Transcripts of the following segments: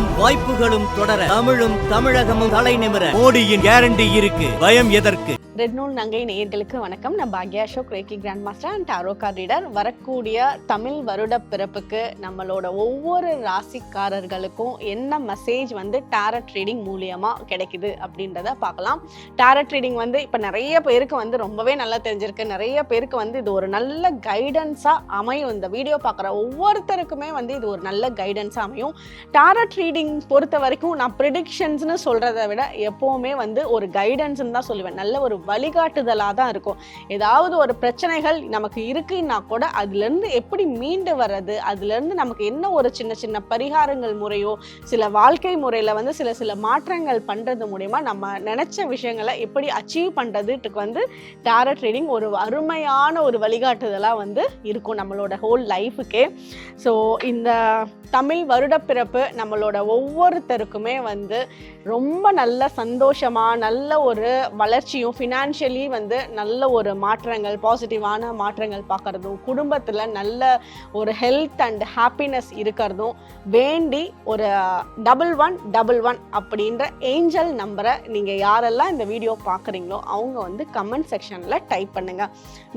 வெற்றியும் வாய்ப்புகளும் தொடர தமிழும் தமிழகமும் தலை நிமிர மோடியின் கேரண்டி இருக்கு. பயம் எதற்கு? ரெட் நூல் நங்கை நேயர்களுக்கு வணக்கம். நான் Bhagya Ashok reiki grand master and tarot reader வரக்கூடிய தமிழ் வருட பிறப்புக்கு நம்மளோட ஒவ்வொரு ராசிக்காரர்களுக்கும் என்ன மெசேஜ் வந்து டேரட் ரீடிங் மூலியமா கிடைக்குது அப்படின்றத பார்க்கலாம். டேரட் ரீடிங் வந்து இப்போ நிறைய பேருக்கு வந்து ரொம்பவே நல்லா தெரிஞ்சிருக்கு. நிறைய பேருக்கு வந்து இது ஒரு நல்ல கைடன்ஸாக அமையும். இந்த வீடியோ பார்க்குற ஒவ்வொருத்தருக்குமே வந்து இது ஒரு நல்ல கைடன்ஸாக அமையும். டேரட் ரீடிங் பொறுத்த வரைக்கும் நான் ப்ரிடிக்ஷன்ஸ்னு சொல்கிறத விட எப்போவுமே வந்து ஒரு கைடன்ஸ்னு தான் சொல்லுவேன். நல்ல ஒரு வழிகாட்டுதலாக தான் இருக்கும். ஏதாவது ஒரு பிரச்சனைகள் நமக்கு இருக்குன்னா கூட அதுலேருந்து எப்படி மீண்டு வர்றது அதுலேருந்து நமக்கு என்ன ஒரு சின்ன சின்ன பரிகாரங்கள் முறையோ சில வாழ்க்கை முறையில் வந்து சில சில மாற்றங்கள் பண்ணுறது மூலயமா நம்ம நினச்ச விஷயங்களை எப்படி அச்சீவ் பண்ணுறதுக்கு வந்து டேரட் ரீடிங் ஒரு அருமையான ஒரு வழிகாட்டுதலாக வந்து இருக்கும் நம்மளோட ஹோல் லைஃபுக்கே ஸோ இந்த தமிழ் வருடப்பிறப்பு நம்மளோட ஒவ்வொருத்தருக்குமே வந்து ரொம்ப நல்ல சந்தோஷமாக நல்ல ஒரு வளர்ச்சியும் ஃபினான்ஷியலி வந்து நல்ல ஒரு மாற்றங்கள் பாசிட்டிவான மாற்றங்கள் பார்க்குறதும் குடும்பத்தில் நல்ல ஒரு ஹெல்த் அண்ட் ஹாப்பினஸ் இருக்கிறதும் வேண்டி ஒரு டபுள் ஒன் டபுள் ஒன் அப்படின்ற ஏஞ்சல் நம்பரை நீங்கள் யாரெல்லாம் இந்த வீடியோ பார்க்குறீங்களோ அவங்க வந்து கமெண்ட் செக்ஷனில் டைப் பண்ணுங்கள்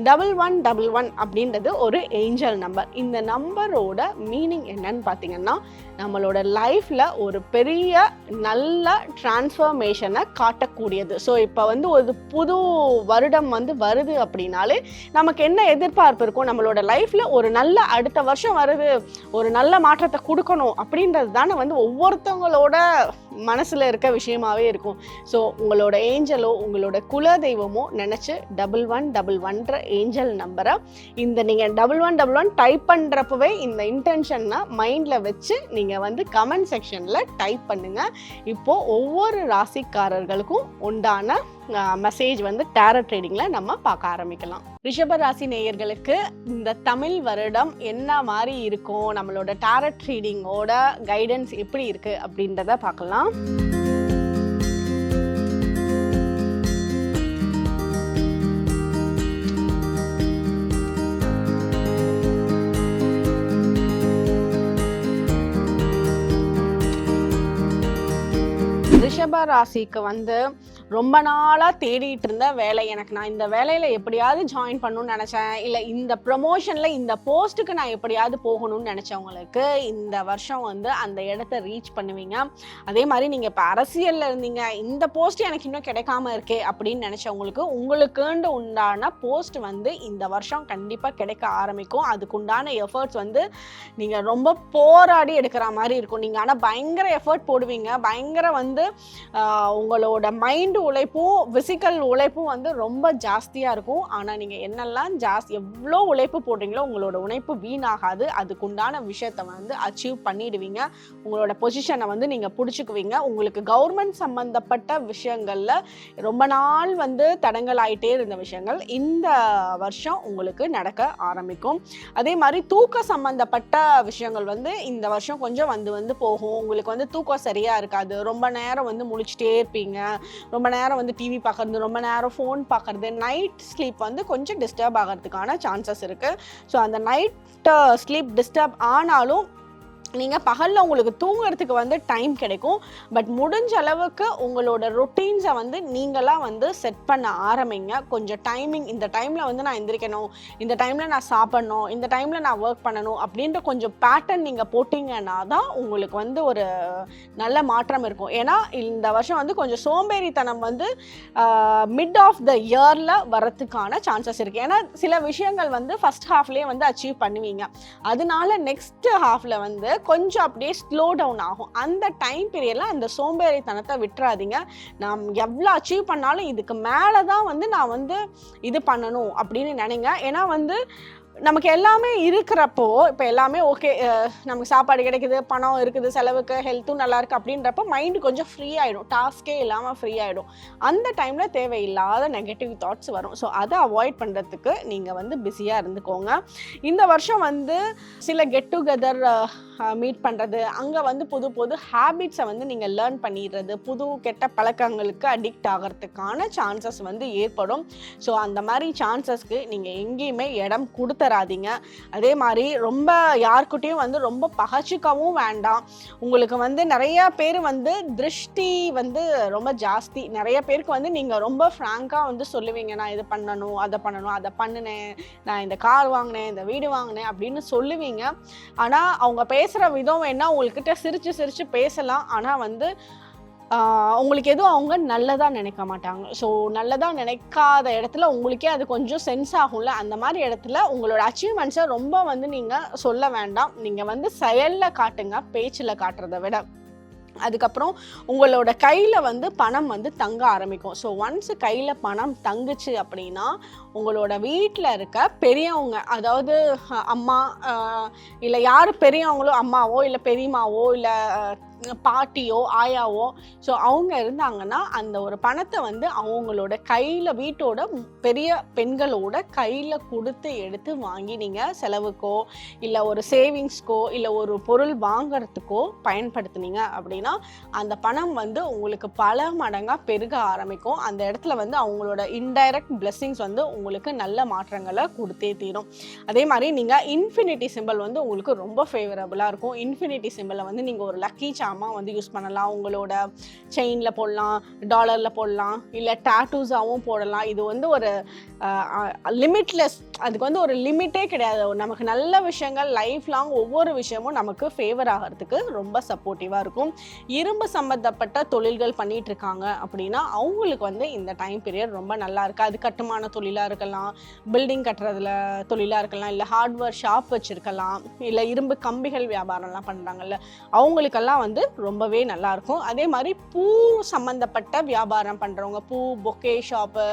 டபுள் ஒன் டபுள் ஒன் அப்படின்றது ஒரு ஏஞ்சல் நம்பர் இந்த நம்பரோட மீனிங் என்னன்னு பார்த்தீங்கன்னா நம்மளோட லைஃப்பில் ஒரு பெரிய நல்ல டிரான்ஸ்ஃபர்மேஷனை காட்டக்கூடியது. ஸோ இப்போ வந்து ஒரு புது புது வருடம் வந்து வருது அப்படின்னாலே நமக்கு என்ன எதிர்பார்ப்பு இருக்கும் நம்மளோட லைஃப்பில் ஒரு நல்ல அடுத்த வருஷம் வருது ஒரு நல்ல மாற்றத்தை கொடுக்கணும் அப்படின்றது தானே வந்து ஒவ்வொருத்தவங்களோட மனசில் இருக்க விஷயமாவே இருக்கும். ஸோ உங்களோட ஏஞ்சலோ உங்களோட குல தெய்வமோ நினச்சி டபுள் ஒன் டபுள் ஒன்ற ஏஞ்சல் நம்பரை இந்த நீங்கள் double one double one type பண்ணுறப்பவே இந்த இன்டென்ஷன்னா மைண்டில் வச்சு நீங்கள் வந்து கமெண்ட் செக்ஷனில் டைப் பண்ணுங்கள் இப்போது ஒவ்வொரு ராசிக்காரர்களுக்கும் உண்டான மெசேஜ் வந்து டேரட் ட்ரேடிங்கில் நம்ம பார்க்க ஆரம்பிக்கலாம். ரிஷப ராசி நேயர்களுக்கு இந்த தமிழ் வருடம் என்ன மாதிரி இருக்கும்? நம்மளோட டேரட் ட்ரீடிங்கோட கைடன்ஸ் எப்படி இருக்குது அப்படின்றத பார்க்கலாம். ரிஷப ராசிக்கு வந்து ரொம்ப நாளாக தேடிட்டு இருந்த வேலை எனக்கு. நான் இந்த வேலையில் எப்படியாவது ஜாயின் பண்ணணும்னு நினச்சேன். இல்லை இந்த ப்ரமோஷனில் இந்த போஸ்ட்டுக்கு நான் எப்படியாவது போகணும்னு நினச்சவங்களுக்கு இந்த வருஷம் வந்து அந்த இடத்த ரீச் பண்ணுவீங்க. அதே மாதிரி நீங்கள் இப்போ அரசியலில் இருந்தீங்க. இந்த போஸ்ட் எனக்கு இன்னும் கிடைக்காம இருக்கே அப்படின்னு நினச்சவங்களுக்கு உங்களுக்குண்டு உண்டான போஸ்ட் வந்து இந்த வருஷம் கண்டிப்பாக கிடைக்க ஆரம்பிக்கும். அதுக்குண்டான எஃபர்ட்ஸ் வந்து நீங்கள் ரொம்ப போராடி எடுக்கிற மாதிரி இருக்கும். நீங்கள் ஆனால் பயங்கர எஃபர்ட் போடுவீங்க. பயங்கர வந்து உங்களோட மைண்டு உழைப்பும் ஃபிசிக்கல் உழைப்பும் வந்து ரொம்ப ஜாஸ்தியாக இருக்கும். ஆனால் நீங்கள் என்னெல்லாம் ஜாஸ்தி எவ்வளோ உழைப்பு போடுறீங்களோ உங்களோட உழைப்பு வீணாகாது. அதுக்குண்டான விஷயத்த வந்து அச்சீவ் பண்ணிடுவீங்க. உங்களோட பொசிஷனை வந்து நீங்கள் பிடிச்சிக்குவீங்க. உங்களுக்கு கவர்மெண்ட் சம்மந்தப்பட்ட விஷயங்களில் ரொம்ப நாள் வந்து தடங்கள் ஆகிட்டே இருந்த விஷயங்கள் இந்த வருஷம் உங்களுக்கு நடக்க ஆரம்பிக்கும். அதே மாதிரி தூக்க சம்மந்தப்பட்ட விஷயங்கள் வந்து இந்த வருஷம் கொஞ்சம் வந்து வந்து போகும். உங்களுக்கு வந்து தூக்கம் சரியாக இருக்காது. ரொம்ப நேரம் வந்து முழிச்சிட்டே இருப்பீங்க. ரொம்ப நேரம் வந்து டிவி பார்க்கறது ரொம்ப நேரம் ஃபோன் பார்க்கறது நைட் ஸ்லீப் வந்து கொஞ்சம் டிஸ்டர்ப் ஆகிறதுக்கான சான்சஸ் இருக்குது ஸோ அந்த நைட் ஸ்லீப் டிஸ்டர்ப் ஆனாலும் நீங்கள் பகலில் உங்களுக்கு தூங்குறதுக்கு வந்து டைம் கிடைக்கும். பட் முடிஞ்ச அளவுக்கு உங்களோட ரொட்டீன்ஸை வந்து நீங்களாக வந்து செட் பண்ண ஆரம்பிங்க. கொஞ்சம் டைமிங் இந்த டைமில் வந்து நான் எந்திரிக்கணும் இந்த டைமில் நான் சாப்பிட்ணும் இந்த டைமில் நான் ஒர்க் பண்ணணும் அப்படின்ற கொஞ்சம் பேட்டர்ன் நீங்கள் போட்டிங்கன்னா தான் உங்களுக்கு வந்து ஒரு நல்ல மாற்றம் இருக்கும். ஏன்னா இந்த வருஷம் வந்து கொஞ்சம் சோம்பேறித்தனம் வந்து மிட் ஆஃப் த இயரில் வரத்துக்கான சான்சஸ் இருக்குது ஏன்னா சில விஷயங்கள் வந்து ஃபஸ்ட் ஹாஃப்லேயே வந்து அச்சீவ் பண்ணுவீங்க. அதனால நெக்ஸ்ட் ஹாஃபில் வந்து கொஞ்சம் அப்படியே ஸ்லோ டவுன் ஆகும். அந்த டைம் பீரியடில் அந்த சோம்பேறித்தனத்தை விட்டுறாதீங்க. நாம் எவ்வளோ அச்சீவ் பண்ணாலும் இதுக்கு மேலே தான் வந்து நான் வந்து இது பண்ணணும் அப்படின்னு நினைங்க. ஏன்னா வந்து நமக்கு எல்லாமே இருக்கிறப்போ இப்போ எல்லாமே ஓகே நமக்கு சாப்பாடு கிடைக்குது பணம் இருக்குது செலவுக்கு ஹெல்த்தும் நல்லா இருக்கு அப்படின்றப்போ மைண்டு கொஞ்சம் ஃப்ரீ ஆகிடும் டாஸ்கே இல்லாமல் ஃப்ரீ ஆகிடும் அந்த டைமில் தேவையில்லாத நெகட்டிவ் தாட்ஸ் வரும். ஸோ அதை அவாய்ட் பண்ணுறதுக்கு நீங்கள் வந்து பிஸியாக இருந்துக்கோங்க. இந்த வருஷம் வந்து சில கெட் டுகெதர் மீட் பண்ணுறது அங்கே வந்து புது புது ஹேபிட்ஸை வந்து நீங்கள் லேர்ன் பண்ணிடுறது புது கெட்ட பழக்கங்களுக்கு அடிக்ட் ஆகிறதுக்கான சான்சஸ் வந்து ஏற்படும். ஸோ அந்த மாதிரி சான்சஸ்க்கு நீங்கள் எங்கேயுமே இடம் கொடுத்துற வராதீங்க அதே மாதிரி ரொம்ப யாருக்கிட்டையும் வந்து ரொம்ப பகச்சிக்கவும் வேண்டாம். உங்களுக்கு வந்து நிறைய பேர் வந்து திருஷ்டி வந்து ரொம்ப ஜாஸ்தி. நிறைய பேருக்கு வந்து நீங்கள் ரொம்ப ஃப்ராங்காக வந்து சொல்லுவீங்க நான் இது பண்ணணும் அதை பண்ணணும் அதை பண்ணினேன். நான் இந்த கார் வாங்கினேன் இந்த வீடு வாங்கினேன் அப்படின்னு சொல்லுவீங்க. ஆனால் அவங்க பேசுகிற விதம் வேணால் உங்கள்கிட்ட சிரித்து சிரித்து பேசலாம். ஆனால் வந்து உங்களுக்கு எதுவும் அவங்க நல்லதாக நினைக்க மாட்டாங்க. ஸோ நல்லதாக நினைக்காத இடத்துல உங்களுக்கே அது கொஞ்சம் சென்ஸ் ஆகும்ல. அந்த மாதிரி இடத்துல உங்களோட அச்சீவ்மெண்ட்ஸை ரொம்ப வந்து நீங்கள் சொல்ல வேண்டாம். நீங்கள் வந்து செயலில் காட்டுங்க பேச்சில் காட்டுறதை விட. அதுக்கப்புறம் உங்களோட கையில் வந்து பணம் வந்து தங்க ஆரம்பிக்கும். ஸோ ஒன்ஸ் கையில் பணம் தங்குச்சு அப்படின்னா உங்களோட வீட்டில் இருக்க பெரியவங்க அதாவது அம்மா இல்லை யார் பெரியவங்களோ அம்மாவோ இல்லை பெரியம்மாவோ இல்லை பாட்டியோ ஆயாவோ ஸோ அவங்க இருந்தாங்கன்னா அந்த ஒரு பணத்தை வந்து அவங்களோட கையில் வீட்டோட பெரிய பெண்களோட கையில் கொடுத்து எடுத்து வாங்கி நீங்கள் செலவுக்கோ இல்லை ஒரு சேவிங்ஸ்க்கோ இல்லை ஒரு பொருள் வாங்கிறதுக்கோ பயன்படுத்துனீங்க அப்படின்னா அந்த பணம் வந்து உங்களுக்கு பல மடங்காக பெருக ஆரம்பிக்கும். அந்த இடத்துல வந்து அவங்களோட இன்டைரக்ட் பிளெஸ்ஸிங்ஸ் வந்து உங்களுக்கு நல்ல மாற்றங்களை கொடுத்தே தீரும். அதே மாதிரி நீங்கள் இன்ஃபினிட்டி சிம்பிள் வந்து உங்களுக்கு ரொம்ப ஃபேவரபுளாக இருக்கும். இன்ஃபினிட்டி சிம்பிளை வந்து நீங்கள் ஒரு லக்கி சாம் வந்து யூஸ் பண்ணலாம். உங்களோட செயினில் போடலாம் டாலரில் போடலாம் இல்லை டேட்டூஸாகவும் போடலாம். இது வந்து ஒரு லிமிட்லெஸ் அதுக்கு வந்து ஒரு லிமிட்டே கிடையாது. நமக்கு நல்ல விஷயங்கள் லைஃப் லாங் ஒவ்வொரு விஷயமும் நமக்கு ஃபேவர் ஆகிறதுக்கு ரொம்ப சப்போர்ட்டிவாக இருக்கும். இரும்பு சம்மந்தப்பட்ட தொழில்கள் பண்ணிகிட்டு இருக்காங்க அப்படின்னா அவங்களுக்கு வந்து இந்த டைம் பீரியட் ரொம்ப நல்லா இருக்குது அது கட்டுமான தொழிலாக இருக்கலாம் பில்டிங் கட்டுறதுல தொழிலாக இருக்கலாம் இல்லை ஹார்ட்வேர் ஷாப் வச்சுருக்கலாம் இல்லை இரும்பு கம்பிகள் வியாபாரம்லாம் பண்ணுறாங்கல்ல அவங்களுக்கெல்லாம் வந்து ரொம்பவே நல்லாயிருக்கும். அதே மாதிரி பூ சம்மந்தப்பட்ட வியாபாரம் பண்ணுறவங்க பூ பொக்கே ஷாப்பு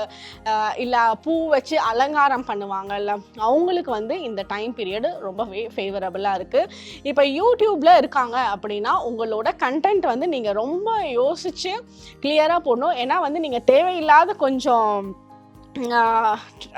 இல்லை பூ வச்சு அலங்காரம் பண்ணுவாங்கல்ல அவங்களுக்கு வந்து இந்த டைம் பீரியடு ரொம்பவே ஃபேவரபுளாக இருக்குது இப்போ யூடியூப்பில் இருக்காங்க அப்படின்னா உங்களோட கண்டென்ட் வந்து நீங்கள் ரொம்ப யோசித்து கிளியராக போடணும். ஏன்னா வந்து நீங்கள் தேவையில்லாத கொஞ்சம்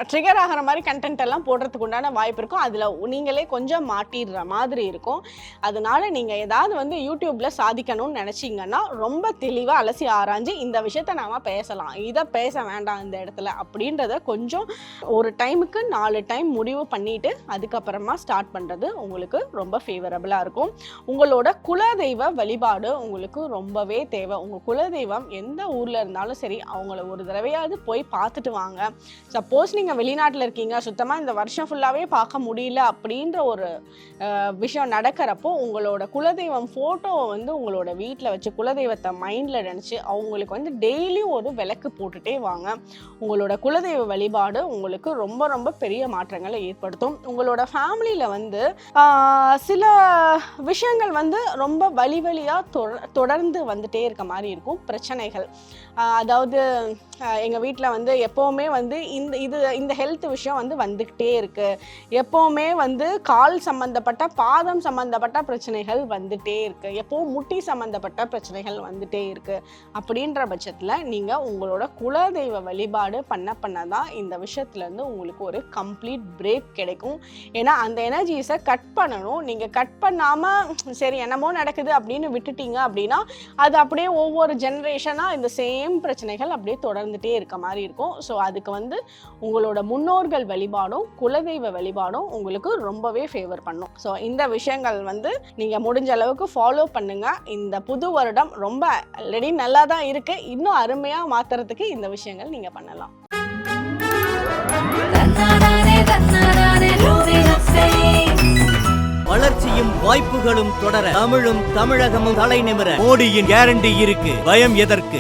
ட்ரிகர் ஆகிற மாதிரி கண்டென்ட் எல்லாம் போடுறதுக்கு உண்டான வாய்ப்பு இருக்கும். அதில் நீங்களே கொஞ்சம் மாட்டிடுற மாதிரி இருக்கும். அதனால நீங்கள் ஏதாவது வந்து யூடியூப்பில் சாதிக்கணும்னு நினச்சிங்கன்னா ரொம்ப தெளிவாக அலசி ஆராய்ஞ்சு இந்த விஷயத்த நாம பேசலாம். இதை பேச வேண்டாம் இந்த இடத்துல அப்படின்றத கொஞ்சம் ஒரு டைமுக்கு நாலு டைம் முடிவு பண்ணிட்டு அதுக்கப்புறமா ஸ்டார்ட் பண்ணுறது உங்களுக்கு ரொம்ப ஃபேவரபுளாக இருக்கும். உங்களோட குலதெய்வ வழிபாடு உங்களுக்கு ரொம்பவே தேவை. உங்கள் குலதெய்வம் எந்த ஊரில் இருந்தாலும் சரி அவங்கள ஒரு தடவையாவது போய் பார்த்துட்டு வாங்க. சப்போஸ் நீங்கள் வெளிநாட்டில் இருக்கீங்க சுத்தமாக இந்த வருஷம் ஃபுல்லாகவே பார்க்க முடியல அப்படின்ற ஒரு விஷயம் நடக்கிறப்போ உங்களோட குலதெய்வம் ஃபோட்டோவை வந்து உங்களோட வீட்டில் வச்சு குலதெய்வத்தை மைண்டில் நினச்சி அவங்களுக்கு வந்து டெய்லியும் ஒரு விளக்கு போட்டுகிட்டே வாங்க. உங்களோட குலதெய்வ வழிபாடு உங்களுக்கு ரொம்ப ரொம்ப பெரிய மாற்றங்களை ஏற்படுத்தும். உங்களோட ஃபேமிலியில் வந்து சில விஷயங்கள் வந்து ரொம்ப வழி வழியாக தொடர்ந்து வந்துட்டே இருக்க மாதிரி இருக்கும். பிரச்சனைகள். அதாவது எங்கள் வீட்டில் வந்து எப்போவுமே வந்து இந்த இது இந்த ஹெல்த் விஷயம் வந்து வந்துக்கிட்டே இருக்கு. எப்போவுமே வந்து கால் சம்மந்தப்பட்ட பாதம் சம்மந்தப்பட்ட பிரச்சனைகள் வந்துட்டே இருக்கு. எப்போவும் முட்டி சம்மந்தப்பட்ட பிரச்சனைகள் வந்துட்டே இருக்கு. அப்படின்ற பட்சத்தில் நீங்கள் உங்களோட குலதெய்வ வழிபாடு பண்ண பண்ண தான் இந்த விஷயத்துலேருந்து உங்களுக்கு ஒரு கம்ப்ளீட் பிரேக் கிடைக்கும். ஏன்னா அந்த எனர்ஜிஸை கட் பண்ணணும். நீங்கள் கட் பண்ணாமல் சரி என்னமோ நடக்குது அப்படின்னு விட்டுட்டீங்க அப்படின்னா அது அப்படியே ஒவ்வொரு ஜென்ரேஷனாக இந்த சேம் பிரச்சனைகள் அப்படியே தொடர்ந்துட்டே இருக்க மாதிரி இருக்கும். ஸோ அது அதுக்கு வந்து உங்களோட முன்னோர்கள் வழிபாடும் குலதெய்வ வழிபாடும் உங்களுக்கு ரொம்பவே ஃபேவர் பண்ணும். ஸோ இந்த விஷயங்கள் வந்து நீங்கள் முடிஞ்ச அளவுக்கு ஃபாலோ பண்ணுங்க. இந்த புது வருடம் ரொம்ப ஆல்ரெடி நல்லா தான் இருக்கு. இன்னும் அருமையாக மாத்துறதுக்கு இந்த விஷயங்கள் நீங்கள் பண்ணலாம். வளர்ச்சியும் வாய்ப்புகளும் தொடர தமிழும் தமிழகமும் தலை நிமிர மோடியின் கேரண்டி இருக்கு. பயம் எதற்கு?